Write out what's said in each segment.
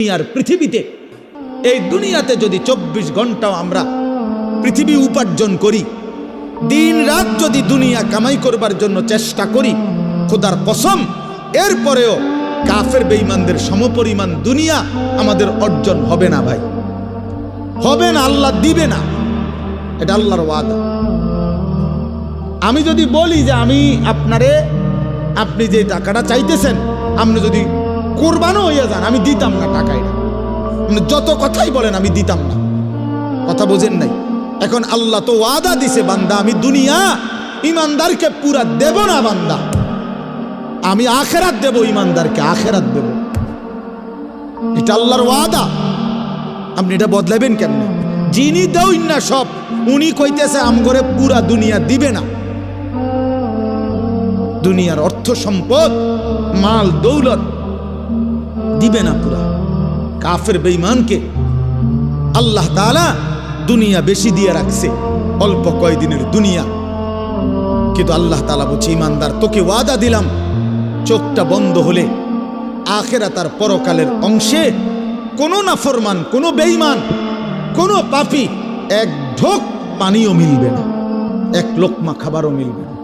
দুনিয়ার পৃথিবীতে। এই দুনিয়াতে যদি চব্বিশ ঘন্টাও আমরা পৃথিবী উপার্জন করি, দিন রাত যদি দুনিয়া কামাই করবার জন্য চেষ্টা করি, খোদার কসম, এরপরেও কাফের বেঈমানদের সমপরিমাণ দুনিয়া আমাদের অর্জন হবে না ভাই। হবে না, আল্লাহ দিবে না। এটা আল্লাহর ওয়াদা। আমি যদি বলি যে আমি আপনারে, আপনি যে টাকাটা চাইতেছেন, আপনি যদি কোরবানও হইয়া যান, আমি দিতাম না টাকা এটা। আপনি যত কথাই বলেন, আমি দিতাম না। কথা বোঝেন নাই? এখন আল্লাহ তো ওয়াদা দিছে, বান্দা, আমি দুনিয়া ইমানদারকে পুরা দেব না, বান্দা। আমি আখেরাত দেব ইমানদারকে, আখেরাত দেব। এটা আল্লাহর ওয়াদা। আপনি এটা বদলাবেন কেমনে? যিনি দেউন না সব, উনি কইতেছে, আমগরে পুরা দুনিয়া দিবে না। দুনিয়ার অর্থ সম্পদ, মাল, দৌলত দিবে না পুরা। কাফের বেঈমানকে আল্লাহ তাআলা দুনিয়া বেশি দিয়ে রাখছে, অল্প কয়দিনের দুনিয়া। কিন্তু আল্লাহ তালা বলছে ইমানদার তোকে ওয়াদা দিলাম, চোখটা বন্ধ হলে আখেরা তার পরকালের অংশে কোনো নাফরমান, কোনো বেঈমান, কোনো পাপি এক ঢোক পানিও মিলবে না, এক লোকমা খাবারও মিলবে না।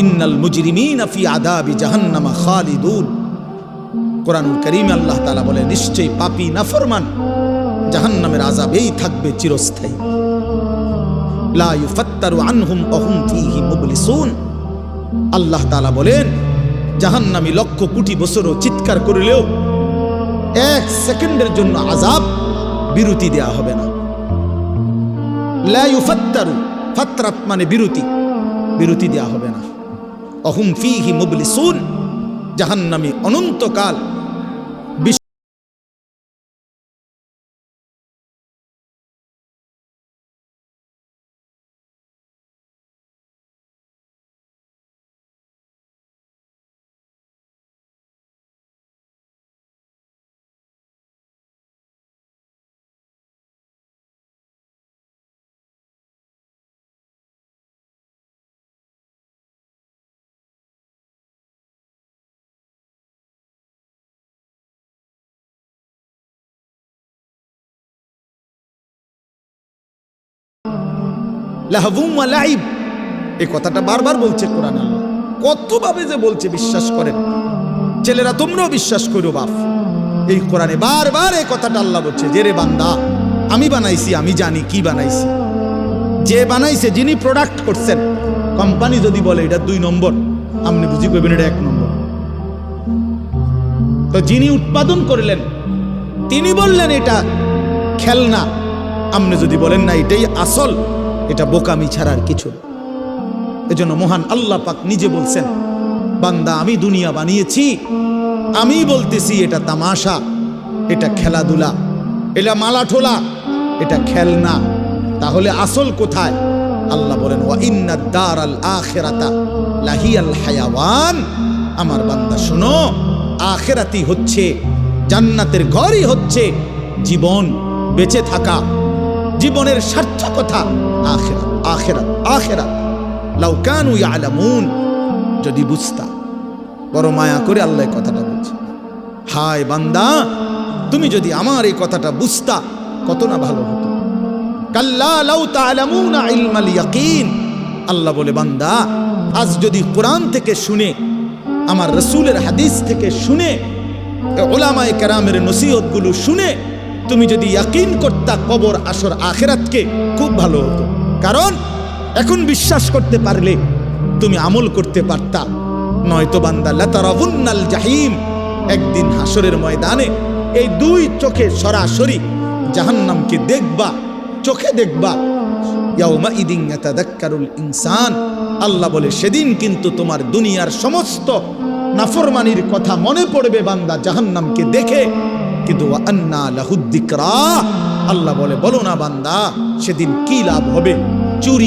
ইন্নাল মুজরিমিন ফি আদাবি জাহান্নামা খালিদুন। কোরআনুল করিমে আল্লাহ তালা বলে, নিশ্চয়ই পাপী, নাফরমান, জাহান্নামের আযাবেই থাকবে চিরস্থায়ী। আল্লাহ তাআলা বলেন, জাহান্নামী লক্ষ কোটি বছরও চিৎকার করলেও এক সেকেন্ডের জন্য আযাব বিরতি দেয়া হবে না। লা ইউফাত্তারু ফাত্রাত মানে বিরতি বিরতি দেয়া হবে না। অহুম ফিহি মুবলিসুন। জাহান্নামী অনন্তকাল লাহবুম লাইব। এই কথাটা বারবার বলছে কোরআন কতভাবে যে বলছে, বিশ্বাস করেন। ছেলেরা, তোমরাও বিশ্বাস করো বাপ। এই কোরআনে বারবার এই কথাটা আল্লাহ বলছে, যে রে বান্দা, আমি বানাইছি, আমি জানি কি বানাইছি। যে বানাইছে, যিনি প্রোডাক্ট করছেন। কোম্পানি যদি বলে, এটা দুই নম্বর আপনি বুঝি করবেন এটা এক নম্বর তো যিনি উৎপাদন করলেন, তিনি বললেন, এটা খেলনা। আপনি যদি বলেন, না, এটাই আসল। এটা বোকামি ছাড়ার কিছু এজন্য মহান আল্লাহ পাক নিজে বলছেন, বান্দা, আমি দুনিয়া বানিয়েছি আমি বলতেছি এটা তামাশা, এটা খেলাধুলা, এটা মালাঠোলা, এটা খেলনা। তাহলে আসল কোথায়? আল্লাহ বলেন, ওয়া ইন্না দার আল আখেরাতা লাহিয়াল হায়াওয়ান। আমার বান্দা, শোনো আখেরাতি হচ্ছে, জান্নাতের ঘরই হচ্ছে জীবন, বেঁচে থাকা জীবনের সার্থকতা আখেরাত আখেরাত আখেরাত লাউকানু ইয়ালামুন, যদি বুঝতা। বড় মায়া করে আল্লাহ কথাটা বলছে। হায় বান্দা, তুমি যদি আমার এই কথাটা বুঝতা, কত না ভালো হতো। কাল্লা লাউ আল্লাহ বলে, বান্দা, আজ যদি কোরআন থেকে শুনে, আমার রসুলের হাদিস থেকে শুনে ওলামায়ে কেরামের নসিহতগুলো শুনে তুমি যদি ইয়াকিন করতা কবর আসর আখেরাতকে, খুব ভালো হতো। কারণ, এখন বিশ্বাস করতে পারলে তুমি আমল করতে পারতা। নয়তো বান্দা লাতারাবুন্নাল জাহিম, একদিন হাসরের ময়দানে এই দুই চোখে সরাসরি জাহান্নামকে দেখবা, চোখে দেখবা, ইয়াউমা ইদিন ইয়াতাদাক্কারুল ইনসান। আল্লাহ বলে, সেদিন কিন্তু তোমার দুনিয়ার সমস্ত নাফরমানির কথা মনে পড়বে বান্দা জাহান্নামকে দেখে। কিন্তু আন্না লাহুদ্দিকরা আল্লাহ বলে বলো না বান্দা সেদিন কি লাভ হবে? চুরি